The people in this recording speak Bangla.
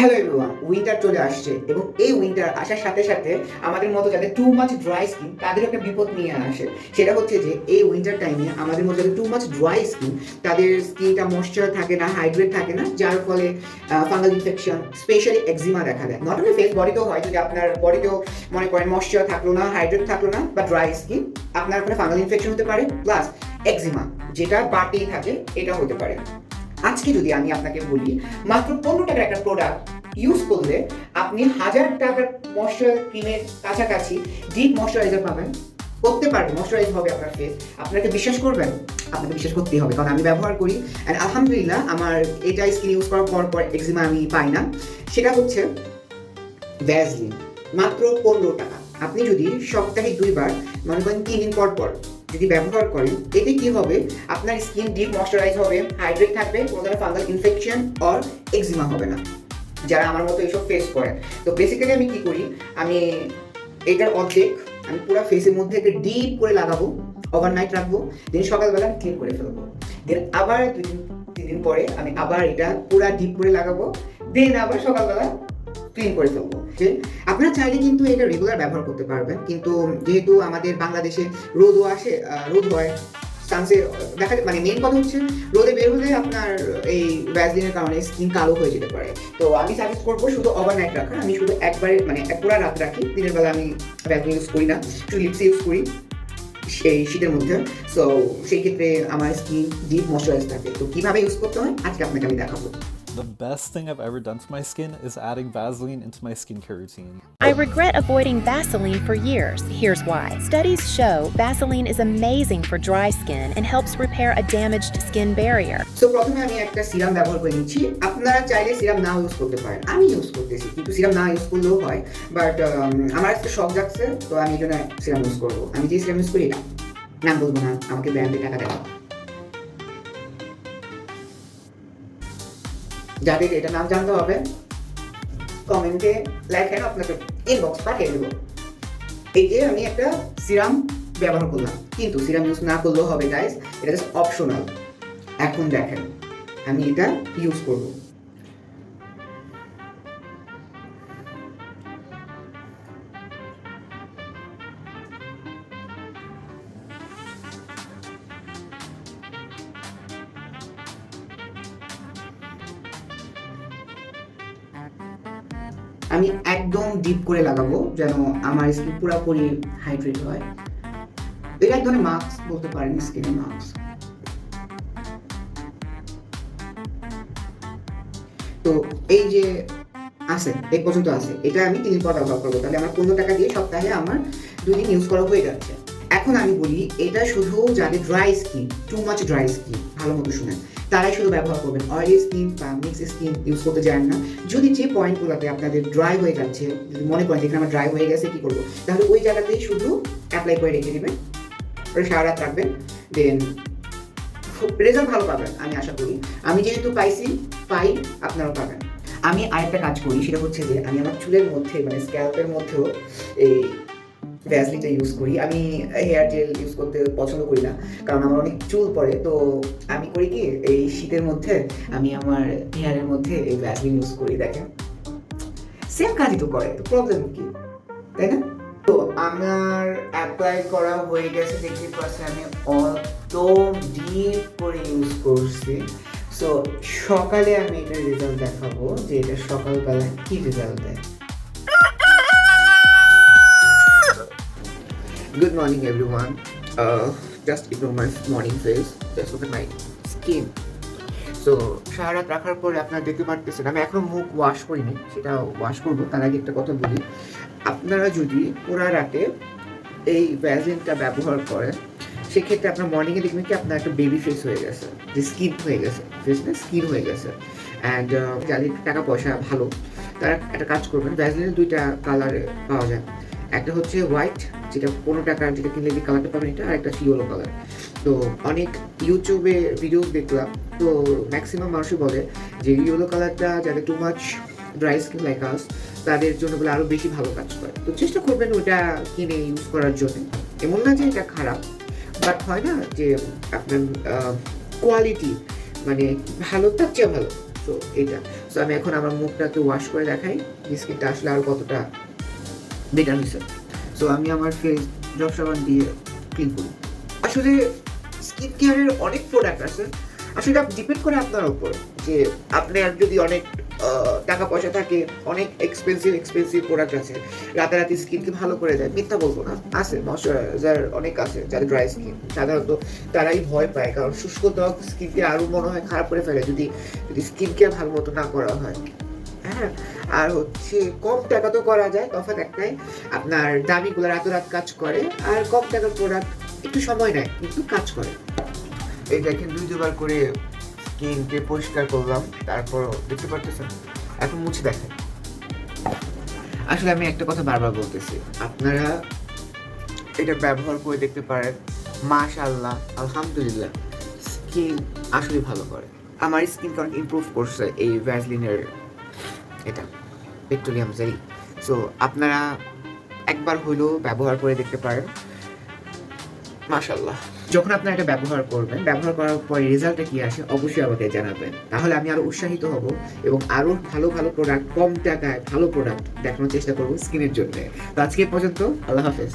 হ্যালো এভরিওয়ান উইন্টার চলে আসছে এবং এই উইন্টার আসার সাথে সাথে আমাদের মতো যাদের টু মাচ ড্রাই স্কিন তাদের একটা বিপদ নিয়ে আসে। সেটা হচ্ছে যে এই উইন্টার টাইমে আমাদের মতো যাদের টু মাচ ড্রাই স্কিন তাদের স্কিনটা ময়শ্চার থাকে না হাইড্রেট থাকে না, যার ফলে ফাঙ্গাল ইনফেকশন স্পেশালি এক্সিমা দেখা দেয়। নট অনলি ফেস বডিতেও হয়, যদি আপনার বডিতেও মনে করেন ময়শ্চার থাকল না হাইড্রেট থাকল না, বা ড্রাই স্কিন আপনার ওখানে ফাঙ্গাল ইনফেকশন হতে পারে প্লাস এক্সিমা যেটা বাড়তেই থাকে, এটা হতে পারে। আজকে যদি আমি আপনাকে বলি, মাত্র পনেরো টাকার একটা প্রোডাক্ট ইউজ করলে আপনি হাজার টাকার ময়শ্চার ক্রিমের কাছাকাছি ডিপ ময়শ্চারাইজার পাবেন। করতে পারবেন ময়শ্চারাইজ হবে আপনার ফেস আপনাকে বিশ্বাস করবেন? আপনাকে বিশ্বাস করতেই হবে, কারণ আমি ব্যবহার করি। অ্যান্ড আলহামদুলিল্লাহ, আমার এটা স্কিন ইউজ করার পর পর এক্সিমা আমি পাই না। সেটা হচ্ছে ভ্যাসলিন মাত্র পনেরো টাকা। আপনি যদি সপ্তাহে দুইবার, মনে করেন তিন দিন পর পর যদি ব্যবহার করেন, এতে কি হবে? আপনার স্কিন ডিপ ময়শ্চারাইজ হবে হাইড্রেট থাকবে, কোনো ধরনের ফাঙ্গাল ইনফেকশন অর এক্সিমা হবে না। যারা আমার মতো এইসব ফেস করে তো বেসিক্যালি আমি কি করি? আমি এটার অর্ধেক, আমি পুরো ফেসের মধ্যে একটা ডিপ করে লাগাবো ওভারনাইট রাখব দেন সকালবেলা ক্লিন করে ফেলব। দেন আবার দুই দিন, তিন দিন পরে আমি আবার এটা পুরো ডিপ করে লাগাবো দেন আবার সকালবেলা ক্লিন করে ফেলব। যে আপনারা চাইলে কিন্তু এটা রেগুলার ব্যবহার করতে পারবেন। কিন্তু যেহেতু আমাদের বাংলাদেশে রোদও আসে রোদ হয় দেখা মানে মেন কথা হচ্ছে রোদে বের হলে আপনার এই ভ্যাসলিনের কারণে স্কিন কালো হয়ে যেতে পারে। তো আমি সাজেস্ট করব শুধু ওভারনাইট রাখা আমি শুধু একবারে মানে পুরা রাত রাখি। দিনের বেলা আমি ভ্যাসলিন ইউজ করি না। শুধু লিপস ইউজ করি সেই শীতের মধ্যে। সো সেই ক্ষেত্রে আমার স্কিন ডিপ ময়শ্চারাইজ থাকে। তো কীভাবে ইউজ করতে হয়? আজকে আপনাকে আমি দেখাবো। The best thing I've ever done to my skin is adding Vaseline into my skincare routine. I regret avoiding Vaseline for years. Here's why. Studies show Vaseline is amazing for dry skin and helps repair a damaged skin barrier. So প্রথমে আমি একটা সিরাম ব্যবহার করে নিচ্ছি আপনারা চাইলে সিরাম না ইউজ করতে পারেন আমি ইউজ করতেছি কিন্তু সিরাম না ইউজ করলেও হয় বাট আমার একটা শখ যাচ্ছে তো আমি এই জন্য সিরাম ইউজ করবো আমি যে সিরাম ইউজ করি না নাম বলবো না আমাকে ব্র্যান্ডে টাকা দেওয়া যাদের এটা নাম জানতে হবে। কমেন্টে লেখেন আপনাকে ইনবক্স পাঠিয়ে দেবো। এই যে আমি একটা সিরাম ব্যবহার করলাম। কিন্তু সিরাম ইউজ না করলেও হবে গাইস এটা জাস্ট অপশনাল এখন দেখেন, আমি এটা ইউজ করব। আমি একদম ডিপ করে লাগাবো যেন আমার স্কিন পুরোপুরি হাইড্রেট হয়। এটা এক ধরনের মাস্ক বলতে পারেন স্কিনের মাস্ক তো এই যে আছে, এই পর্যন্ত আছে, এটা আমি তিন পর ব্যবহার করব। তাহলে আমার পনেরো টাকা দিয়ে সপ্তাহে আমার দুদিন ইউজ করা হয়ে যাচ্ছে। এখন আমি বলি, এটা শুধু যাদের dry skin too much dry skin ভালো মতো শুনেন। তারাই শুধু ব্যবহার করবেন অয়েলি স্কিন বা মিক্স স্কিন ইউজ করতে যান না। যদি যে পয়েন্টগুলোতে আপনাদের ড্রাই হয়ে যাচ্ছে, যদি মনে করেন যেখানে আমার ড্রাই হয়ে গেছে, কি করব? তাহলে ওই জায়গাতেই শুধু অ্যাপ্লাই করে রেখে দেবেন। ওটা সারা রাত রাখবেন। দেন রেজাল্ট ভালো পাবেন, আমি আশা করি। আমি যেহেতু পাইছি, পাই, আপনারাও পাবেন। আমি আরেকটা কাজ করি, সেটা হচ্ছে যে আমি আমার চুলের মধ্যে মানে স্ক্যাল্পের মধ্যেও এই ভ্যাসলিনটা ইউজ করি। আমি হেয়ার জেল ইউজ করতে পছন্দ করি না, কারণ আমার অনেক চুল পড়ে। তো আমি করি কি, এই শীতের মধ্যে আমি আমার হেয়ারের মধ্যে এই ভ্যাসলিন ইউজ করি, দেখেন। সেম কাজই তো করে, তো প্রবলেম কি? তাই না? তো আমার অ্যাপ্লাই করা হয়ে গেছে, দেখতে পাচ্ছি আমি অত ডিপ করে ইউজ করছি। সো সকালে আমি এটার রেজাল্ট দেখাবো যে এটা সকালবেলা কি রেজাল্ট দেয়। Good morning, everyone. Uh, just ignore my morning face. Just look at my skin. So সারা রাত রাখার পরে আপনারা দেখতে পারতেছেন আমি এখনও মুখ ওয়াশ করিনি সেটা ওয়াশ করব তার আগে একটা কথা বলি আপনারা যদি পুরা রাতে এই ভ্যাজিনটা ব্যবহার করেন সেক্ষেত্রে আপনার মর্নিংয়ে দেখবেন কি আপনার একটা বেবি ফেস হয়ে গেছে যে স্কিন হয়ে গেছে ফেস না স্কিন হয়ে গেছে অ্যান্ড যাদের টাকা পয়সা ভালো তারা একটা কাজ করবেন ভ্যাজলিনের দুইটা কালারে পাওয়া যায় একটা হচ্ছে হোয়াইট যেটা পনেরো টাকা যেটা কিনলে যে কালারটা পাবেন এটা আর একটা ইয়েলো কালার তো অনেক ইউটিউবে ভিডিও দেখলাম, তো ম্যাক্সিমাম মানুষই বলে যে ইয়েলো কালারটা যাদের too much dry skin like us তাদের জন্য বলে আরও বেশি ভালো কাজ করে। তো চেষ্টা করবেন ওটা কিনে ইউজ করার জন্য। এমন না যে এটা খারাপ বাট হয় না যে আপনার কোয়ালিটি মানে ভালো তার চেয়ে ভালো। তো এটা। তো আমি এখন আমার মুখটা একটু ওয়াশ করে দেখাই স্কিনটা আসলে আর কতটা বেটার হয়েছে সো আমি আমার ফেস ড্রপ সাবান দিয়ে ক্লিন করি। আসলে স্কিন কেয়ারের অনেক প্রোডাক্ট আছে। আসলে এটা ডিপেন্ড করে আপনার উপর যে আপনার যদি অনেক টাকা পয়সা থাকে, অনেক এক্সপেন্সিভ এক্সপেন্সিভ প্রোডাক্ট আছে, রাতারাতি স্কিনকে ভালো করে দেয়। মিথ্যা বলব না। আছে ময়শ্চারাইজার অনেক আছে যাদের ড্রাই স্কিন সাধারণত তারাই ভয় পায়, কারণ শুষ্ক ত্বক স্কিনকে আরও মনে হয় খারাপ করে ফেলে যদি যদি স্কিন কেয়ার ভালো মতো না করা হয়। হ্যাঁ আর হচ্ছে কম টাকা তো করা যায়, তফাৎ একটাই। আপনার দামিগুলো রাত রাত কাজ করে, আর কম টাকার প্রোডাক্ট একটু সময় নেয়, কিন্তু কাজ করে। এই দেখেন, দুই দুবার করে স্কিনকে পরিষ্কার করলাম তারপর দেখতে পারতেছেন? এখন মুছে দেখেন। আসলে আমি একটা কথা বারবার বলতেছি, আপনারা এটা ব্যবহার করে দেখতে পারেন। মাশাআল্লাহ, আলহামদুলিল্লাহ, স্কিন আসলে ভালো করে। আমার স্কিনকে অনেক ইমপ্রুভ করছে এই ভ্যাসলিনের এটা পেট্রোলিয়াম জেলি সো আপনারা একবার হলেও ব্যবহার করে দেখতে পারেন। মাশাল্লাহ যখন আপনারা এটা ব্যবহার করবেন, ব্যবহার করার পরে রেজাল্টটা কি আসে অবশ্যই আমাকে জানাবেন। তাহলে আমি আরও উৎসাহিত হব এবং আরও ভালো ভালো প্রোডাক্ট কম টাকায় ভালো প্রোডাক্ট দেখানোর চেষ্টা করব স্কিনের জন্য। তো আজকে পর্যন্ত, আল্লাহ হাফেজ।